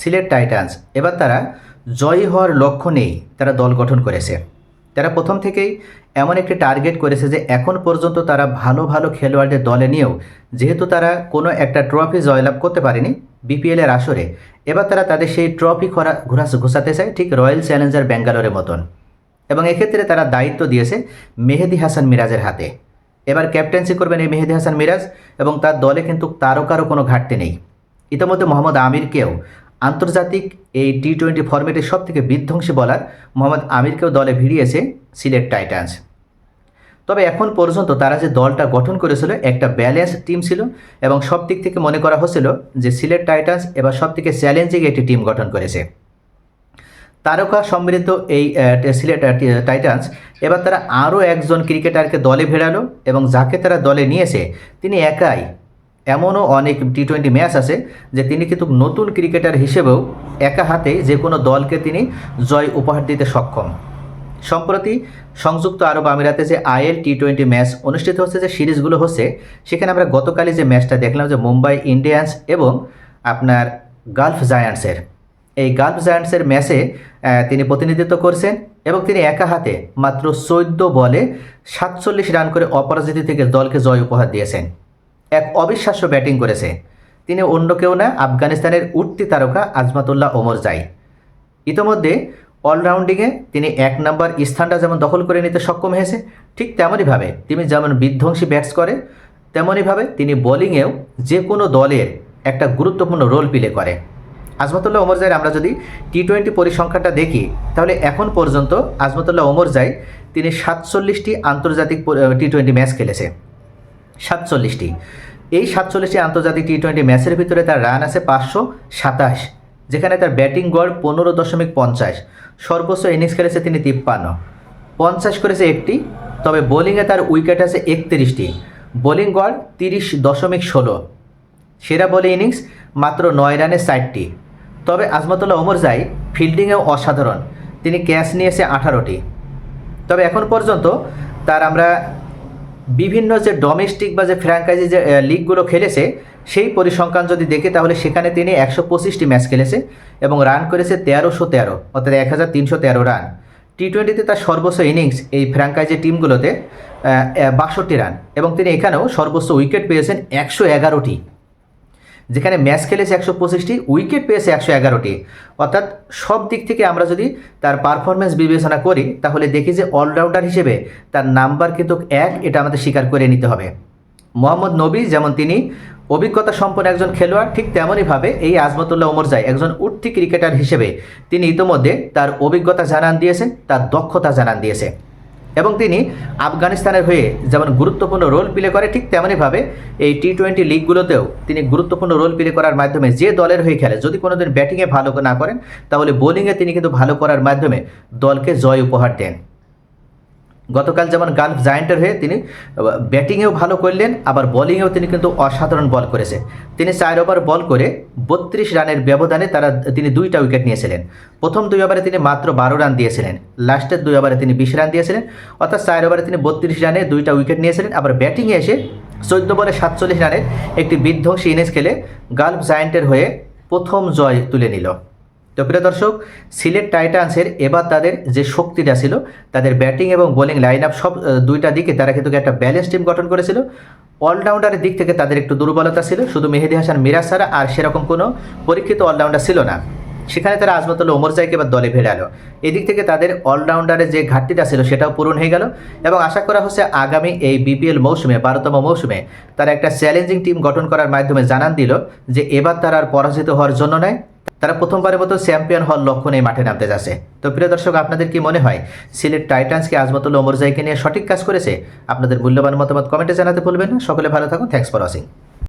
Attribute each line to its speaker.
Speaker 1: Sylhet Titans. এবার তারা জয়ী হওয়ার লক্ষ্য নেই, তারা দল গঠন করেছে। তারা প্রথম থেকেই এমন একটি টার্গেট করেছে যে এখন পর্যন্ত তারা ভালো ভালো খেলোয়াড়দের দলে নিয়েও যেহেতু তারা কোনো একটা ট্রফি জয়লাভ করতে পারেনি বিপিএলের আসরে, এবার তারা তাদের সেই ট্রফি খরা, ঘোরা, ঘোষাতে চায় ঠিক রয়্যাল চ্যালেঞ্জার ব্যাঙ্গালোরের মতন। এবং এক্ষেত্রে তারা দায়িত্ব দিয়েছে মেহেদি হাসান মিরাজের হাতে। এবার ক্যাপ্টেন্সি করবেন এই মেহেদি হাসান মিরাজ এবং তার দলে কিন্তু তারকারও কোনো ঘাটতি নেই। ইতিমধ্যে মোহাম্মদ আমিরকেও আন্তর্জাতিক এই টি টোয়েন্টি ফর্মেটের সব থেকে বিধ্বংসী বলার মোহাম্মদ আমিরকেও দলে ভিড়িয়েছে সিলেট টাইটান্স। তবে এখন পর্যন্ত তারা যে দলটা গঠন করেছিল, একটা ব্যালেন্স টিম ছিল এবং সব দিক থেকে মনে করা হচ্ছিল যে সিলেট টাইটান্স এবার সব থেকে চ্যালেঞ্জিং একটি টিম গঠন করেছে। তারকা সমৃদ্ধ এই সিলেট টাইটান্স এবার তারা আরও একজন ক্রিকেটারকে দলে ভেড়ালো এবং যাকে তারা দলে নিয়েছে, তিনি একাই এমনও অনেক টি টোয়েন্টি ম্যাচ আছে যে তিনি কিন্তু নতুন ক্রিকেটার হিসেবেও একা হাতে যে কোনো দলকে তিনি জয় উপহার দিতে সক্ষম। সম্প্রতি সংযুক্ত আরব আমিরাতে যে আইএল টি টোয়েন্টি ম্যাচ অনুষ্ঠিত হচ্ছে, যে সিরিজগুলো হচ্ছে, সেখানে আমরা গতকালই যে ম্যাচটা দেখলাম, যে মুম্বাই ইন্ডিয়ান্স এবং আপনার গালফ জায়ান্টসের এই গালফ জায়ান্টসের ম্যাচে তিনি প্রতিনিধিত্ব করছেন এবং তিনি একা হাতে মাত্র চোদ্দ বলে সাতচল্লিশ রান করে অপরাজিত থেকে দলকে জয় উপহার দিয়েছেন। এক অবিশ্বাস্য ব্যাটিং করেছে। তিনি অন্য কেউ না, আফগানিস্তানের উঠতি তারকা আজমাতুল্লাহ ওমর জাই। ইতোমধ্যে অলরাউন্ডিংয়ে তিনি এক নম্বর স্থানটা যেমন দখল করে নিতে সক্ষম হয়েছে, ঠিক তেমনইভাবে তিনি যেমন বিধ্বংসী ব্যাটস করে, তেমনইভাবে তিনি বোলিংয়েও যে কোনো দলের একটা গুরুত্বপূর্ণ রোল প্লে করে। আজমতুল্লাহ ওমর জাইয়ের আমরা যদি টি টোয়েন্টি পরিসংখ্যানটা দেখি, তাহলে এখন পর্যন্ত আজমতুল্লাহ ওমর জাই তিনি সাতচল্লিশটি আন্তর্জাতিক টি টোয়েন্টি ম্যাচ খেলেছে। সাতচল্লিশটি। এই সাতচল্লিশটি আন্তর্জাতিক টি টোয়েন্টি ম্যাচের ভিতরে তার রান আছে পাঁচশো সাতাশ, যেখানে তার ব্যাটিং গড় পনেরো দশমিক পঞ্চাশ। সর্বোচ্চ ইনিংস খেলেছে তিনি তিপ্পান্ন। পঞ্চাশ করেছে একটি, তবে বোলিংয়ে তার উইকেট আছে একত্রিশটি। বোলিং গড় তিরিশ দশমিক ষোলো। সেরা বলে ইনিংস মাত্র নয় রানে ষাটটি। তবে আজমতুল্লাহ ওমর জাই ফিল্ডিংয়েও অসাধারণ। তিনি ক্যাচ নিয়েছে আঠারোটি। তবে এখন পর্যন্ত তার আমরা বিভিন্ন যে ডোমেস্টিক বা যে ফ্র্যাঙ্কাইজি যে লিগগুলো খেলেছে, সেই পরিসংখ্যান যদি দেখে, তাহলে সেখানে তিনি একশো পঁচিশটি ম্যাচ খেলেছে এবং রান করেছে তেরোশো তেরো, অর্থাৎ এক হাজার তিনশো তেরো রান টি টোয়েন্টিতে তার সর্বোচ্চ ইনিংস এই ফ্র্যাঙ্কাইজি টিমগুলোতে বাষট্টি রান এবং তিনি এখানেও সর্বোচ্চ উইকেট পেয়েছেন একশো এগারোটি। যেখানে ম্যাচ খেলেছে একশো পঁচিশটি, উইকেট পেয়েছে একশো এগারোটি। অর্থাৎ সব দিক থেকে আমরা যদি তার পারফরমেন্স বিবেচনা করি, তাহলে দেখি যে অলরাউন্ডার হিসেবে তার নাম্বার কিন্তু এক, এটা আমাদের স্বীকার করে নিতে হবে। মোহাম্মদ নবী যেমন তিনি অভিজ্ঞতা সম্পন্ন একজন খেলোয়াড়, ঠিক তেমনইভাবে এই আজমতুল্লাহ ওমর জাই একজন উঠতি ক্রিকেটার হিসেবে তিনি ইতোমধ্যে তার অভিজ্ঞতা জানান দিয়েছেন, তার দক্ষতা জানান দিয়েছে। এবং তিনি আফগানিস্তানের হয়ে যেমন গুরুত্বপূর্ণ রোল প্লে করে, ঠিক তেমনইভাবে এই টি টোয়েন্টি লিগগুলোতেও তিনি গুরুত্বপূর্ণ রোল প্লে করার মাধ্যমে যে দলের হয়ে খেলে, যদি কোনোদিন ব্যাটিংয়ে ভালো না করেন, তাহলে বোলিংয়ে তিনি কিন্তু ভালো করার মাধ্যমে দলকে জয় উপহার দেন। গতকাল যেমন গালফ জায়েন্টের হয়ে তিনি ব্যাটিংয়েও ভালো করলেন, আবার বোলিংয়েও তিনি কিন্তু অসাধারণ বল করেছে। তিনি চার ওভার বল করে বত্রিশ রানের ব্যবধানে তারা, তিনি দুইটা উইকেট নিয়েছিলেন। প্রথম দুই ওভারে তিনি মাত্র বারো রান দিয়েছিলেন। লাস্টের দুই ওভারে তিনি বিশ রান দিয়েছিলেন। অর্থাৎ চার ওভারে তিনি বত্রিশ রানে দুইটা উইকেট নিয়েছিলেন। আবার ব্যাটিংয়ে এসে চোদ্দ বলে সাতচল্লিশ রানের একটি বিধ্বংসী ইনিংস খেলে গালফ জায়েন্টের হয়ে প্রথম জয় তুলে নিল। তো প্রিয় দর্শক, সিলেট টাইটান্সের এবার তাদের যে শক্তিটা ছিল, তাদের ব্যাটিং এবং বোলিং লাইন আপ সব দুইটা দিকে তারা কিন্তু একটা ব্যালেন্স টিম গঠন করেছিল। অলরাউন্ডারের দিক থেকে তাদের একটু দুর্বলতা ছিল, শুধু মেহেদি হাসান মিরাজ ছাড়া আর সেরকম কোনো পরীক্ষিত অলরাউন্ডার ছিল না। সেখানে তারা আজমতুল্লাহ ওমর জাইকে এবার দলে ভেড়ালো এদিক থেকে তাদের অলরাউন্ডারের যে ঘাটতিটা ছিল, সেটাও পূরণ হয়ে গেল এবং আশা করা হচ্ছে আগামী এই বিপিএল মৌসুমে, বারোতম মৌসুমে তারা একটা চ্যালেঞ্জিং টিম গঠন করার মাধ্যমে জানান দিল যে এবার তারা আর পরাজিত হওয়ার জন্য নয়। তারা প্রথমবারের মতো চ্যাম্পিয়ন হওয়ার লক্ষ্য নিয়ে মাঠে নামতে যাচ্ছে। তো প্রিয় দর্শক, আপনাদের কি মনে হয়, সিলেট টাইটান্সকে আজমতুল্লাহ ওমর জাইকে নিয়ে সঠিক কাজ করেছে? আপনাদের মূল্যবান মতামত কমেন্টে জানাতে ভুলবেন না। সকলে ভালো থাকুন। Thanks for watching